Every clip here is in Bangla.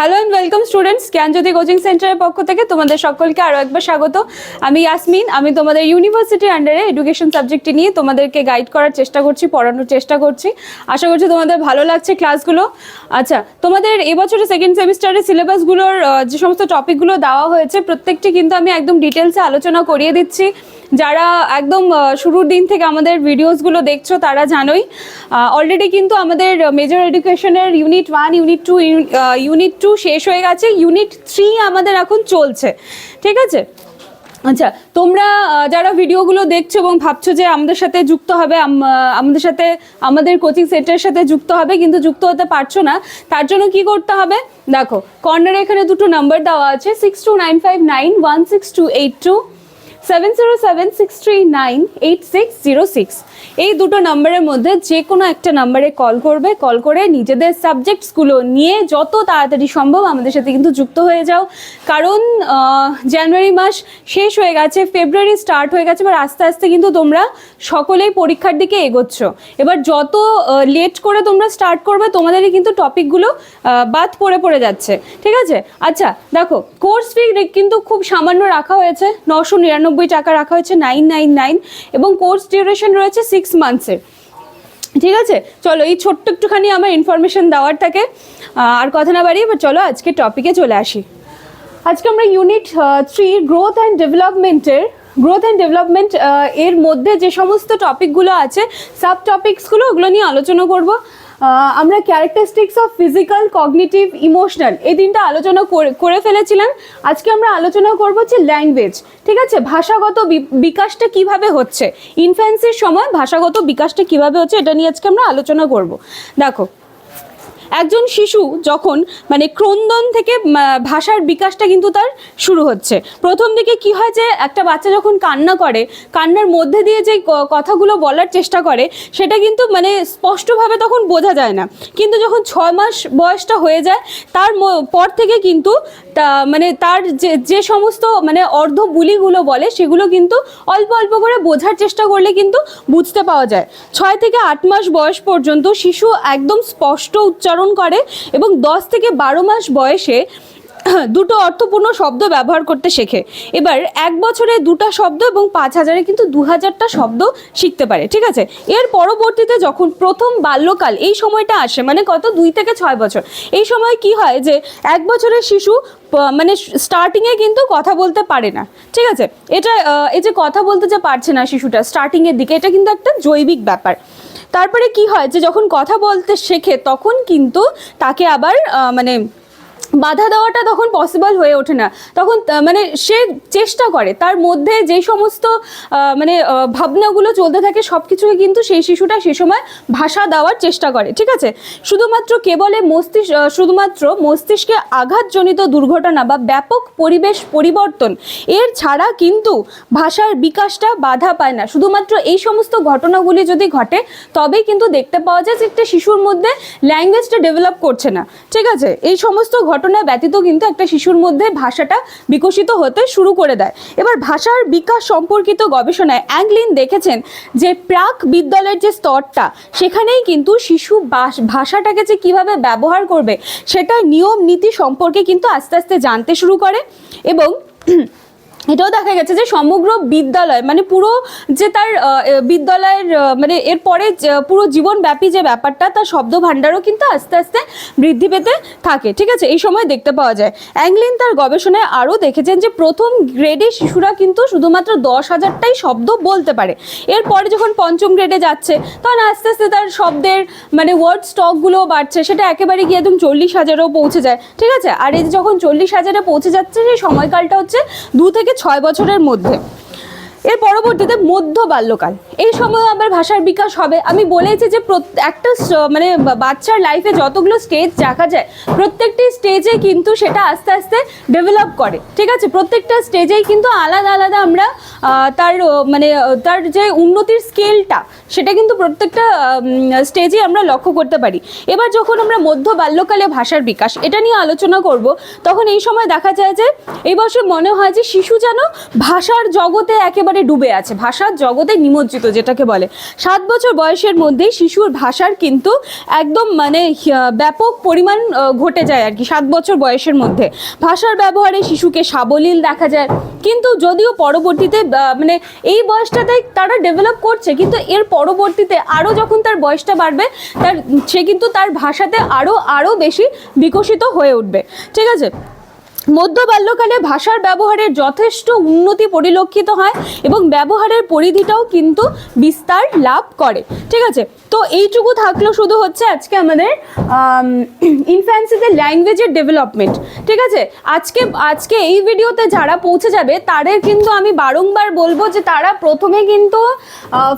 Hello and welcome students Gyanjyoti coaching সেন্টারের পক্ষ থেকে তোমাদের সকলকে আরও একবার স্বাগত। আমি ইয়াসমিন আমি তোমাদের ইউনিভার্সিটির আন্ডারে এডুকেশন সাবজেক্টটি নিয়ে তোমাদেরকে গাইড করার চেষ্টা করছি, পড়ানোর চেষ্টা করছি। আশা করছি তোমাদের ভালো লাগছে ক্লাসগুলো আচ্ছা তোমাদের এবছরে সেকেন্ড সেমিস্টারের সিলেবাসগুলোর যে সমস্ত টপিকগুলো দেওয়া হয়েছে, প্রত্যেকটি কিন্তু আমি একদম ডিটেলসে আলোচনা করিয়ে দিচ্ছি। যারা একদম শুরুর দিন থেকে আমাদের ভিডিওসগুলো দেখছ, তারা জানোই অলরেডি কিন্তু আমাদের মেজর এডুকেশনের unit one unit two unit two শেষ হয়ে গেছে ইউনিট থ্রি আমাদের এখন চলছে, ঠিক আছে? আচ্ছা তোমরা যারা ভিডিওগুলো দেখছ এবং ভাবছ যে আমাদের সাথে যুক্ত হবে আমাদের সাথে, আমাদের কোচিং সেন্টারের সাথে যুক্ত হবে, কিন্তু যুক্ত হতে পারছ না, তার জন্য কি করতে হবে? দেখো কর্নারে এখানে দুটো নাম্বার দেওয়া আছে six two nine five nine one six two eight two seven zero seven six three nine eight six zero six এই দুটো নাম্বারের মধ্যে যে কোনো একটা নাম্বারে কল করবে, কল করে নিজেদের সাবজেক্টসগুলো নিয়ে যত তাড়াতাড়ি সম্ভব আমাদের সাথে কিন্তু যুক্ত হয়ে যাও। কারণ জানুয়ারি মাস শেষ হয়ে গেছে, ফেব্রুয়ারি স্টার্ট হয়ে গেছে, এবার আস্তে আস্তে কিন্তু তোমরা সকলেই পরীক্ষার দিকে এগোচ্ছ। এবার যত লেট করে তোমরা স্টার্ট করবে, তোমাদেরই কিন্তু টপিকগুলো বাদ পড়ে পড়ে যাচ্ছে। ঠিক আছে? আচ্ছা দেখো কোর্স ফি কিন্তু খুব সামান্য রাখা হয়েছে, নশো নিরানব্বই টাকা রাখা হয়েছে নাইন নাইন নাইন এবং কোর্স ডিউরেশন রয়েছে সিক্স মান্থসের ঠিক আছে? চলো, এই ছোট্ট একটুখানি আমার ইনফরমেশন দেওয়ার থাকে। আর কথা না বাড়িয়ে চলো, আজকে টপিকে চলে আসি। আজকে আমরা ইউনিট থ্রি গ্রোথ অ্যান্ড ডেভেলপমেন্টের গ্রোথ অ্যান্ড ডেভেলপমেন্ট এর মধ্যে যে সমস্ত টপিকগুলো আছে সাব টপিকসগুলো ওগুলো নিয়ে আলোচনা করব। আমরা characteristics of physical cognitive emotional এই দিনটা আলোচনা করে- ফেলেছিলাম। আজকে আমরা আলোচনা করব যে ল্যাঙ্গুয়েজ ঠিক আছে? ভাষাগত বিকাশটা কীভাবে হচ্ছে? ইনফ্যান্সির সময় ভাষাগত বিকাশটা কীভাবে হচ্ছে? এটা নিয়ে আজকে আমরা আলোচনা করব। দেখো একজন শিশু যখন মানে ক্রন্দন থেকে ভাষার বিকাশটা কিন্তু তার শুরু হচ্ছে। প্রথম দিকে কি হয় যে, একটা বাচ্চা যখন কান্না করে, কান্নার মধ্যে দিয়ে যে কথাগুলো বলার চেষ্টা করে, সেটা কিন্তু মানে স্পষ্টভাবে তখন বোঝা যায় না। কিন্তু যখন ছয় মাস বয়সটা হয়ে যায়, তার পর থেকে কিন্তু মানে তার যে যে সমস্ত মানে অর্ধ বুলিগুলো বলে, সেগুলো কিন্তু অল্প অল্প করে বোঝার চেষ্টা করলে কিন্তু বুঝতে পাওয়া যায়। ছয় থেকে আট মাস বয়স পর্যন্ত শিশু একদম স্পষ্ট উচ্চারণ করে এবং দশ থেকে বারো মাস বয়সে দুটো অর্থপূর্ণ শব্দ ব্যবহার করতে শেখে। এবার এক বছরে দুটো শব্দ এবং পাঁচ হাজারে কিন্তু দু হাজারটা শব্দ শিখতে পারে, ঠিক আছে? এর পরবর্তীতে যখন প্রথম বাল্যকাল, এই সময়টা আসে মানে কত? দুই থেকে ছয় বছর। এই সময় কি হয় যে, এক বছরের শিশু মানে স্টার্টিংয়ে কিন্তু কথা বলতে পারে না, ঠিক আছে? এটা এই যে কথা বলতে যে পারছে না শিশুটা স্টার্টিংয়ের দিকে, এটা কিন্তু একটা জৈবিক ব্যাপার। তারপরে কি হয় যে যখন কথা বলতে শেখে তখন কিন্তু তাকে আবার মানে বাধা দেওয়াটা তখন পসিবল হয়ে ওঠে না। তখন মানে সে চেষ্টা করে, তার মধ্যে যে সমস্ত মানে ভাবনাগুলো চলতে থাকে সব কিছুকে কিন্তু সেই শিশুটা সে সময় ভাষা দেওয়ার চেষ্টা করে, ঠিক আছে? শুধুমাত্র কেবলে মস্তিষ্ক শুধুমাত্র মস্তিষ্কে আঘাতজনিত দুর্ঘটনা বা ব্যাপক পরিবেশ পরিবর্তন, এর ছাড়া কিন্তু ভাষার বিকাশটা বাধা পায় না। শুধুমাত্র এই সমস্ত ঘটনাগুলি যদি ঘটে, তবেই কিন্তু দেখতে পাওয়া যায় যে একটা শিশুর মধ্যে ল্যাঙ্গুয়েজটা ডেভেলপ করছে না, ঠিক আছে? এই সমস্ত ঘটনা ব্যতীত কিন্তু একটা শিশুর মধ্যে ভাষাটা বিকশিত হতে শুরু করে দেয়। এবার ভাষার বিকাশ সম্পর্কিত গবেষণায় অ্যাংলিন দেখেছেন যে প্রাক বিদ্যালয়ের যে স্তরটা, সেখানেই কিন্তু শিশু ভাষাটাকে যে কীভাবে ব্যবহার করবে, সেটা নিয়ম নীতি সম্পর্কে কিন্তু আস্তে আস্তে জানতে শুরু করে এবং এটাও দেখা গেছে যে সমগ্র বিদ্যালয় মানে পুরো যে তার বিদ্যালয়ের মানে এরপরে পুরো জীবনব্যাপী যে ব্যাপারটা, তার শব্দ ভাণ্ডারও কিন্তু আস্তে আস্তে বৃদ্ধি পেতে থাকে। ঠিক আছে? এই সময় দেখতে পাওয়া যায়। অ্যাংলিন তার গবেষণায় আরও দেখেছেন যে প্রথম গ্রেডে শিশুরা কিন্তু শুধুমাত্র দশ হাজারটাই শব্দ বলতে পারে। এরপরে যখন পঞ্চম গ্রেডে যাচ্ছে, তখন আস্তে আস্তে তার শব্দের মানে ওয়ার্ড স্টকগুলো বাড়ছে। সেটা একেবারে গিয়ে একদম চল্লিশ হাজারেও পৌঁছে যায়। ঠিক আছে? আর এই যখন চল্লিশ হাজারে পৌঁছে যাচ্ছে, সেই সময়কালটা হচ্ছে দু থেকে ছয় বছরের মধ্যে। এর পরবর্তীতে মধ্য বাল্যকাল। এই সময় আবার ভাষার বিকাশ হবে। আমি বলেছি যে একটা মানে বাচ্চার লাইফে যতগুলো স্টেজ দেখা যায়, প্রত্যেকটি স্টেজে কিন্তু সেটা আস্তে আস্তে ডেভেলপ করে, ঠিক আছে? প্রত্যেকটা স্টেজেই কিন্তু আলাদা আলাদা আমরা তার মানে তার যে উন্নতির স্কেলটা সেটা কিন্তু প্রত্যেকটা স্টেজে আমরা লক্ষ্য করতে পারি। এবার যখন আমরা মধ্য বাল্যকালে ভাষার বিকাশ, এটা নিয়ে আলোচনা করব, তখন এই সময় দেখা যায় যে, এই বছর মনে হয় যে শিশু যেন ভাষার জগতে একেবারে ডুবে আছে, ভাষার জগতে নিমজ্জিত যেটাকে বলে। সাত বছর বয়সের মধ্যেই শিশুর ভাষার কিন্তু একদম মানে ব্যাপক পরিমাণ ঘটে যায় আর কি, সাত বছর বয়সের মধ্যে। ভাষার ব্যবহারে শিশুকে সাবলীল দেখা যায়। কিন্তু যদিও পরবর্তীতে মানে এই বয়সটাতে তারা ডেভেলপ করছে, কিন্তু এর পরবর্তীতে আরও যখন তার বয়সটা বাড়বে, তার, সে কিন্তু তার ভাষাতে আরও আরও বেশি বিকশিত হয়ে উঠবে। ঠিক আছে? মধ্য বাল্যকালে ভাষার ব্যবহারের যথেষ্ট উন্নতি পরিলক্ষিত হয় এবং ব্যবহারের পরিধিটাও কিন্তু বিস্তার লাভ করে। ঠিক আছে? তো এইটুকু থাকল শুধু হচ্ছে আজকে আমাদের ইনফ্যান্সিতে ল্যাঙ্গুয়েজের ডেভেলপমেন্ট ঠিক আছে? আজকে আজকে এই ভিডিওতে যারা পৌঁছে যাবে, তাদের কিন্তু আমি বারংবার বলব যে তারা প্রথমে কিন্তু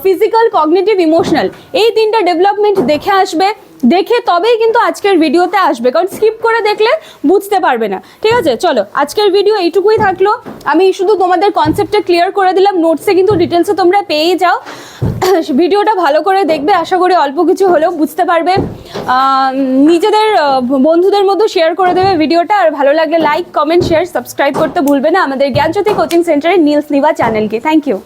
ফিজিক্যাল কগনেটিভ ইমোশনাল এই তিনটা ডেভেলপমেন্ট দেখে আসবে। দেখে তবেই কিন্তু আজকের ভিডিওতে আসবে, কারণ স্কিপ করে দেখলে বুঝতে পারবে না। ঠিক আছে? চলো, আজকের ভিডিও এইটুকুই থাকল। আমি শুধু তোমাদের কনসেপ্টটা ক্লিয়ার করে দিলাম। নোটসে কিন্তু ডিটেলসে তোমরা পেয়েই যাও। ভিডিওটা ভালো করে দেখবে, আশা করি অল্প কিছু হলেও বুঝতে পারবে। নিজেদের বন্ধুদের মধ্যে শেয়ার করে দেবে ভিডিওটা। আর ভালো লাগলে লাইক কমেন্ট শেয়ার সাবস্ক্রাইব করতে ভুলবে না। আমাদের জ্ঞানজ্যোতি কোচিং সেন্টারের নীলস নিভা চ্যানেলকে থ্যাংক ইউ